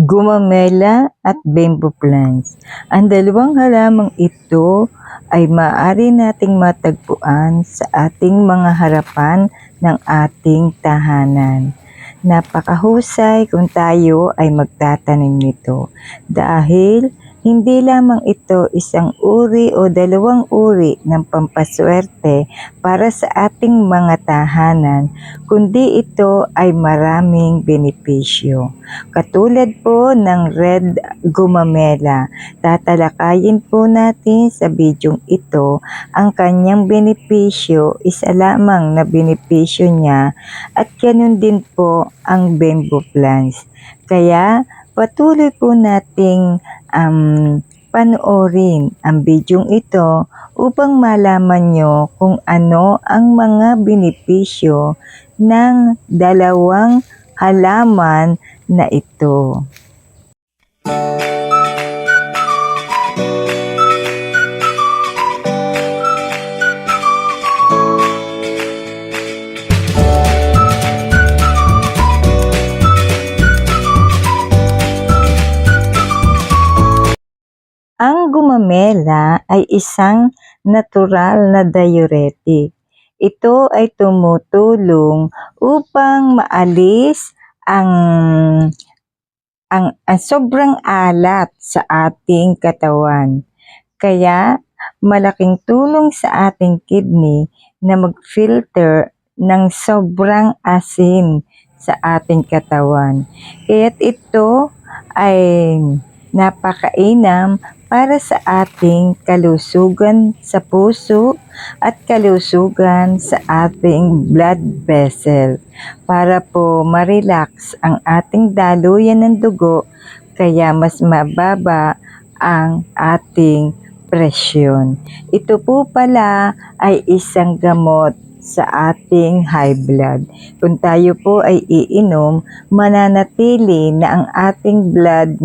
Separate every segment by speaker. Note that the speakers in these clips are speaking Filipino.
Speaker 1: gumamela at bamboo plants. Ang dalawang halamang ito ay maaari nating matagpuan sa ating mga harapan ng ating tahanan. Napakahusay kung tayo ay magtatanim nito dahil hindi lamang ito isang uri o dalawang uri ng pampaswerte para sa ating mga tahanan, kundi ito ay maraming benepisyo. Katulad po ng red gumamela, tatalakayin po natin sa bidyong ito ang kanyang benepisyo, isa lamang na benepisyo niya at ganun din po ang bamboo plants. Kaya patuloy po nating um, panoorin ang bidyong ito upang malaman nyo kung ano ang mga benepisyo ng dalawang halaman na ito. Ang gumamela ay isang natural na diuretic. Ito ay tumutulong upang maalis ang ang, ang sobrang alat sa ating katawan. Kaya malaking tulong sa ating kidney na mag-filter ng sobrang asin sa ating katawan. Kaya't ito ay napakainam para sa ating kalusugan sa puso at kalusugan sa ating blood vessel para po ma-relax ang ating daluyan ng dugo kaya mas mababa ang ating presyon. Ito po pala ay isang gamot sa ating high blood. Kung tayo po ay iinom, mananatili na ang ating blood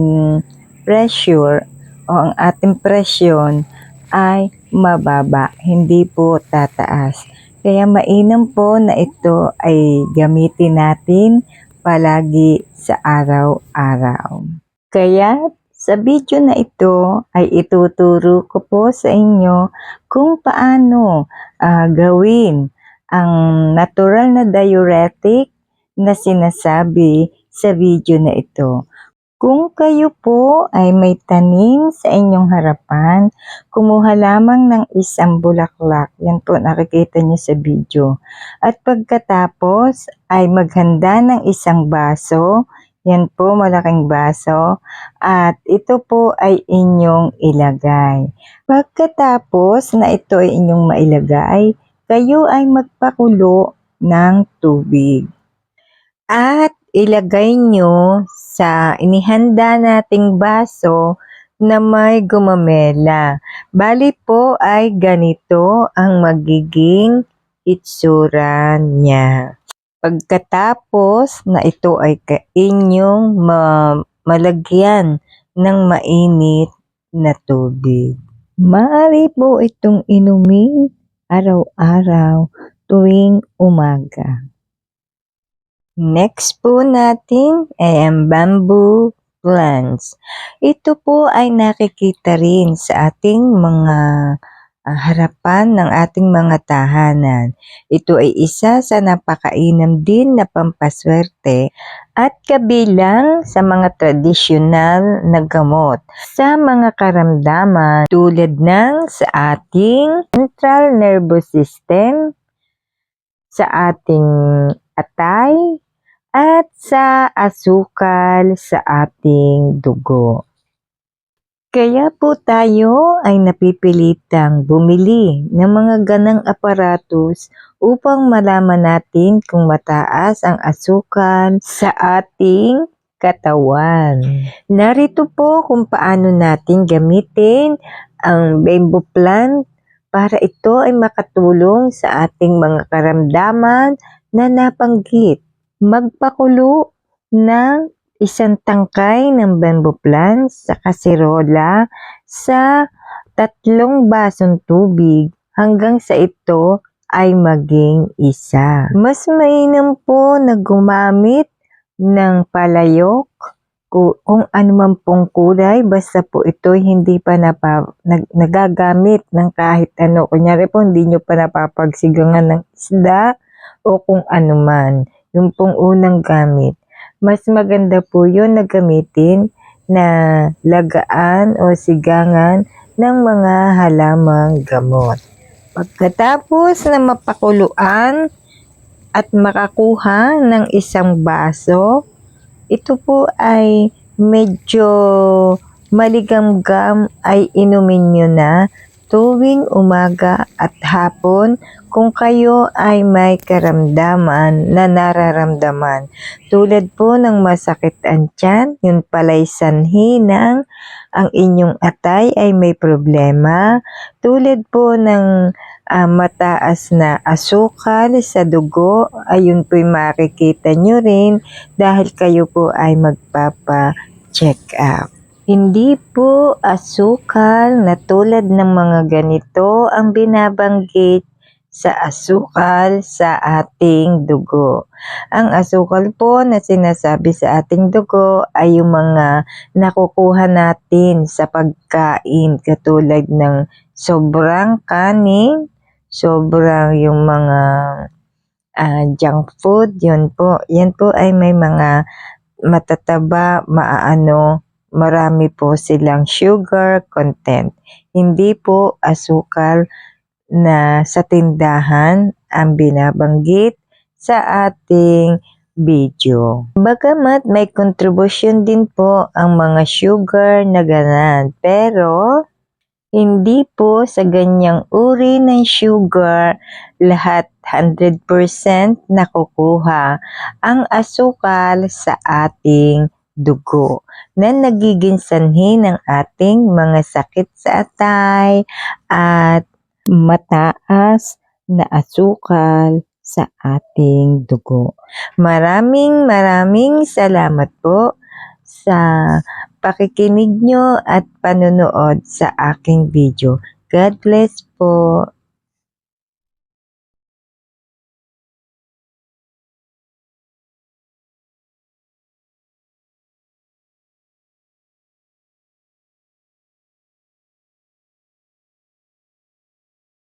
Speaker 1: pressure o ang ating presyon ay mababa, hindi po tataas. Kaya mainam po na ito ay gamitin natin palagi sa araw-araw. Kaya sa video na ito ay ituturo ko po sa inyo kung paano ah, gawin ang natural na diuretic na sinasabi sa video na ito. Kung kayo po ay may tanim sa inyong harapan, kumuha lamang ng isang bulaklak. Yan po nakikita niyo sa video. At pagkatapos ay maghanda ng isang baso. Yan po malaking baso. At ito po ay inyong ilagay. Pagkatapos na ito ay inyong mailagay, kayo ay magpakulo ng tubig. At ilagay nyo sa inihanda nating baso na may gumamela. Bali po ay ganito ang magiging itsura niya. Pagkatapos na ito ay ka- inyong ma- malagyan ng mainit na tubig. Maaari po itong inumin araw-araw tuwing umaga. Next po natin ay ang bamboo plants. Ito po ay nakikita rin sa ating mga ah, harapan ng ating mga tahanan. Ito ay isa sa napakainam din na pampaswerte at kabilang sa mga tradisyonal na gamot sa mga karamdaman tulad ng sa ating central nervous system, sa ating atay, at sa asukal sa ating dugo. Kaya po tayo ay napipilitang bumili ng mga ganang aparatus upang malaman natin kung mataas ang asukal sa ating katawan. Narito po kung paano natin gamitin ang bamboo plant para ito ay makatulong sa ating mga karamdaman na napanggit. Magpakulo ng isang tangkay ng bamboo plants sa kaserola sa tatlong basong tubig hanggang sa ito ay maging isa. Mas mainam po na gumamit ng palayok ku- kung ano man pong kulay, basta po ito hindi pa napa, nag, nagagamit ng kahit ano. Kunyari po, hindi nyo pa napapagsigangan ng isda o kung ano man. Yung pong unang gamit. Mas maganda po yun na gamitin na lagaan o sigangan ng mga halamang gamot. Pagkatapos na mapakuluan at makakuha ng isang baso, ito po ay medyo maligamgam ay inumin nyo na tuwing umaga at hapon kung kayo ay may karamdaman na nararamdaman. Tulad po ng masakit ang tiyan, yun pala'y sanhi ng ang inyong atay ay may problema. Tulad po ng ah, mataas na asukal sa dugo, ayun po'y makikita nyo rin dahil kayo po ay magpapa-check up. Hindi po asukal na tulad ng mga ganito ang binabanggit sa asukal sa ating dugo. Ang asukal po na sinasabi sa ating dugo ay yung mga nakukuha natin sa pagkain katulad ng sobrang kanin, sobrang yung mga ah, junk food, yun po. Yan po ay may mga matataba, maaano, marami po silang sugar content. Hindi po asukal na sa tindahan ang binabanggit sa ating video. Bagamat may contribution din po ang mga sugar na ganan, pero hindi po sa ganyang uri ng sugar lahat 100% nakukuha ang asukal sa ating dugo na nagiging sanhi ng ating mga sakit sa atay at mataas na asukal sa ating dugo. Maraming maraming salamat po sa pakikinig nyo at panonood sa aking video. God bless po.